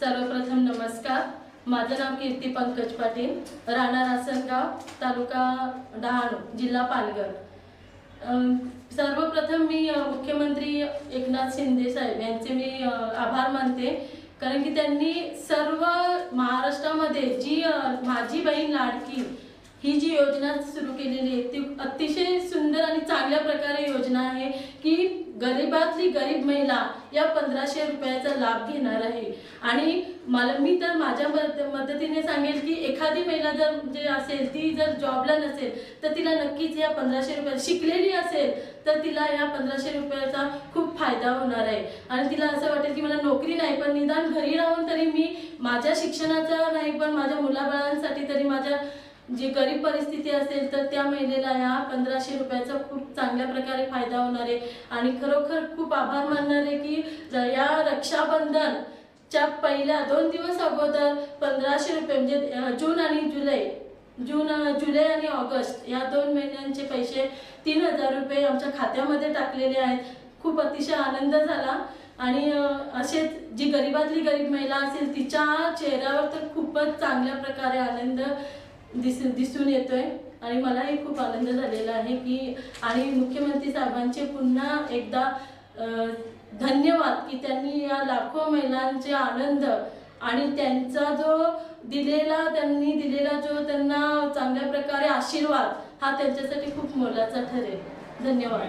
सर्वप्रथम नमस्कार. माझं नाव कीर्ती पंकज पाटील. राहणार आसनगाव तालुका डहाणू जिल्हा पालघर. सर्वप्रथम मी मुख्यमंत्री एकनाथ शिंदे साहेब यांचे मी आभार मानते. कारण की त्यांनी सर्व महाराष्ट्रामध्ये जी माझी बहीण लाडकी ही जी योजना सुरू केलेली आहे ती अतिशय सुंदर आणि चांगल्या प्रकारे योजना आहे की गरीबातली गरीब महिला या पंधराशे रुपयाचा लाभ घेणार आहे. आणि मला मी तर माझ्या मद मदतीने सांगेल की एखादी महिला जर जे असेल ती जर जॉबला नसेल तर तिला नक्कीच या पंधराशे रुपया शिकलेली असेल तर तिला या पंधराशे रुपयाचा खूप फायदा होणार आहे. आणि तिला असं वाटेल की मला नोकरी नाही पण निदान घरी राहून तरी मी माझ्या शिक्षणाचा नाही पण माझ्या मुलाबाळांसाठी तरी माझ्या जी गरीब परिस्थिती असेल तर त्या महिलेला या पंधराशे रुपयाचा खूप चांगल्या प्रकारे फायदा होणार आहे. आणि खरोखर खूप आभार मानणार आहे की या या रक्षाबंधनच्या पहिल्या दोन दिवस अगोदर पंधराशे रुपये म्हणजे जून आणि जुलै जून जुलै आणि ऑगस्ट या दोन महिन्यांचे पैसे तीन हजार रुपये आमच्या खात्यामध्ये टाकलेले आहेत. खूप अतिशय आनंद झाला. आणि असेच जी गरीबातली गरीब महिला असेल तिच्या चेहऱ्यावर तर खूपच चांगल्या प्रकारे आनंद दिस दिसून येतोय. आणि मलाही खूप आनंद झालेला आहे की आणि मुख्यमंत्री साहेबांचे पुन्हा एकदा धन्यवाद की त्यांनी या लाखो महिलांचे आनंद आणि त्यांचा जो दिलेला त्यांनी दिलेला जो त्यांना चांगल्या प्रकारे आशीर्वाद हा त्यांच्यासाठी खूप मोलाचा ठरेल. धन्यवाद.